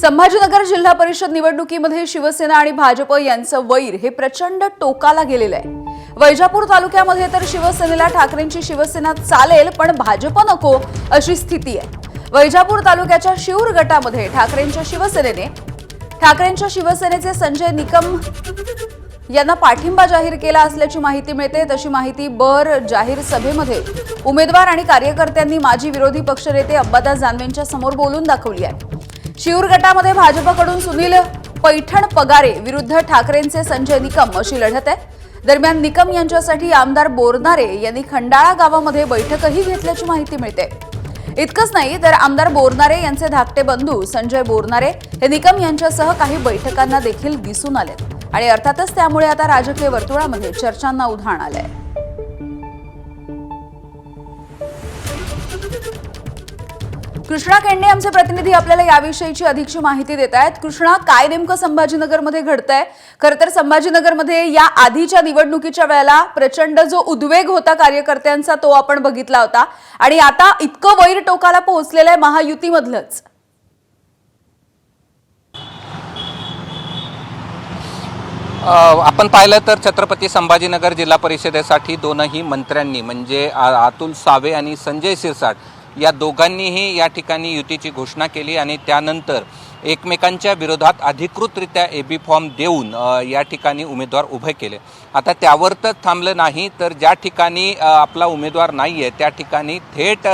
संभाजीनगर जिल्हा परिषद निवडणुकीमध्ये शिवसेना आणि भाजप यांचं वैर हे प्रचंड टोकाला गेलेलं आहे. वैजापूर तालुक्यामध्ये तर शिवसेनेला ठाकरेंची शिवसेना चालेल पण भाजप नको अशी स्थिती आहे. वैजापूर तालुक्याच्या शिऊर गटामध्ये ठाकरेंच्या शिवसेनेने ठाकरेंच्या शिवसेनेचे संजय निकम यांना पाठिंबा जाहीर केला असल्याची माहिती मिळते. तशी माहिती बर जाहीर सभेमध्ये उमेदवार आणि कार्यकर्त्यांनी माजी विरोधी पक्षनेते अंबादास जानवेंच्या समोर बोलून दाखवली आहे. शिऊर गटामध्ये भाजपकडून सुनील पैठण पगारे विरुद्ध ठाकरेंचे संजय निकम अशी लढत आहे. दरम्यान निकम यांच्यासाठी आमदार बोरनारे यांनी खंडाळा गावामध्ये बैठकही घेतल्याची माहिती मिळते. इतकंच नाही तर आमदार बोरनारे यांचे धाकटे बंधू संजय बोरनारे हे निकम यांच्यासह काही बैठकांना देखील दिसून आले आणि अर्थातच त्यामुळे आता राजकीय वर्तुळामध्ये चर्चांना उधाण आलंय. कृष्णा केंडे आमचे प्रतिनिधी आपल्याला याविषयीची अधिकची माहिती देत आहेत. कृष्णा काय नेमकं संभाजीनगरमध्ये घडतंय? खरं तर संभाजीनगरमध्ये या आधीच्या निवडणुकीच्या वेळेला प्रचंड जो उद्वेग होता कार्यकर्त्यांचा तो आपण बघितला होता. आणि आता इतकं वैर टोकाला पोहोचलेलं आहे महायुतीमधलंच. आपण पाहिलं तर छत्रपती संभाजीनगर जिल्हा परिषदेसाठी दोनही मंत्र्यांनी म्हणजे अतुल सावे आणि संजय सिरसाट या दोघांनीही या ठिकाणी युतीची घोषणा केली आणि त्यानंतर एकमेकांच्या विरोधात अधिकृतरित्या ए बी फॉर्म देऊन या ठिकाणी उमेदवार उभे केले. आता त्यावर तर थांबलं नाही तर ज्या ठिकाणी आपला उमेदवार नाही आहे त्या ठिकाणी थेट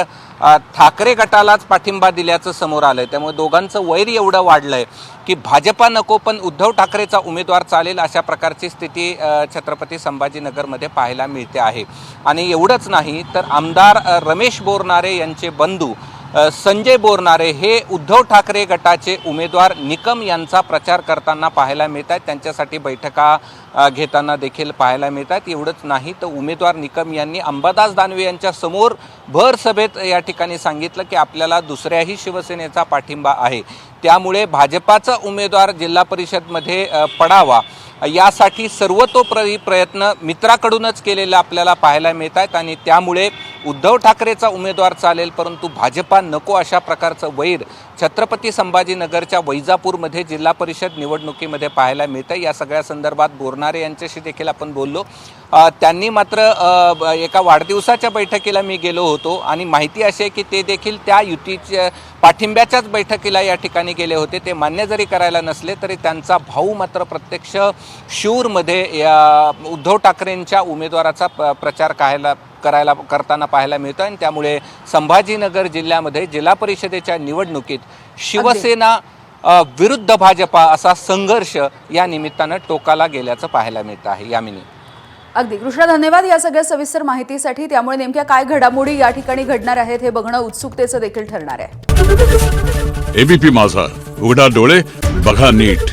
ठाकरे गटालाच पाठिंबा दिल्याचं समोर आलं आहे त्यामुळे दोघांचं वैर एवढं वाढलं आहे की भाजपा नको पण उद्धव ठाकरेचा उमेदवार चालेल अशा प्रकारची स्थिती छत्रपती संभाजीनगरमध्ये पाहायला मिळते आहे. आणि एवढंच नाही तर आमदार रमेश बोरनारे यांचे बंधू संजय बोरनारे हे उद्धव ठाकरे गटाचे उमेदवार निकम यांचा प्रचार करताना पाहायला मिळत आहेत. त्यांच्यासाठी बैठका घेताना देखील पाहायला मिळत आहेत. एवढंच नाही तर उमेदवार निकम यांनी अंबादास दानवे यांच्या समोर भर सभेत या ठिकाणी सांगितलं की आपल्याला दुसऱ्याही शिवसेनेचा पाठिंबा आहे. त्यामुळे भाजपाचा उमेदवार जिल्हा परिषदमध्ये पडावा. यासाठी सर्वतोपरी प्रयत्न मित्राकडूनच केलेले आपल्याला पाहायला मिळत आहेत आणि त्यामुळे उद्धव ठाकरेचा उमेदवार चालेल परंतु भाजपा नको अशा प्रकारचं वैर छत्रपती संभाजीनगरच्या वैजापूरमध्ये जिल्हा परिषद निवडणुकीमध्ये पाहायला मिळतं या सगळ्या संदर्भात बोरणारे यांच्याशी देखील आपण बोललो. त्यांनी मात्र एका वाढदिवसाच्या बैठकीला मी गेलो होतो आणि माहिती अशी आहे की ते देखील त्या युतीच्या पाठिंब्याच्याच बैठकीला या ठिकाणी गेले होते. ते मान्य जरी करायला नसले तरी त्यांचा भाऊ मात्र प्रत्यक्ष शूरमध्ये या उद्धव ठाकरेंच्या उमेदवाराचा प- प्रचार करायला करायला करताना पाहायला मिळतं आणि त्यामुळे संभाजीनगर जिल्ह्यामध्ये जिल्हा परिषदेच्या निवडणुकीत शिवसेना विरुद्ध भाजपा असा संघर्ष या निमित्तानं टोकाला गेल्याचं पाहायला मिळतं आहे. यामिनी. अगदी. कृष्णा धन्यवाद या सगळ्या सविस्तर माहितीसाठी. त्यामुळे नेमक्या काय घडामोडी या ठिकाणी घडणार आहेत हे बघणं उत्सुकतेचं देखील ठरणार आहे. एबीपी माझा. उघडा डोळे बघा नीट.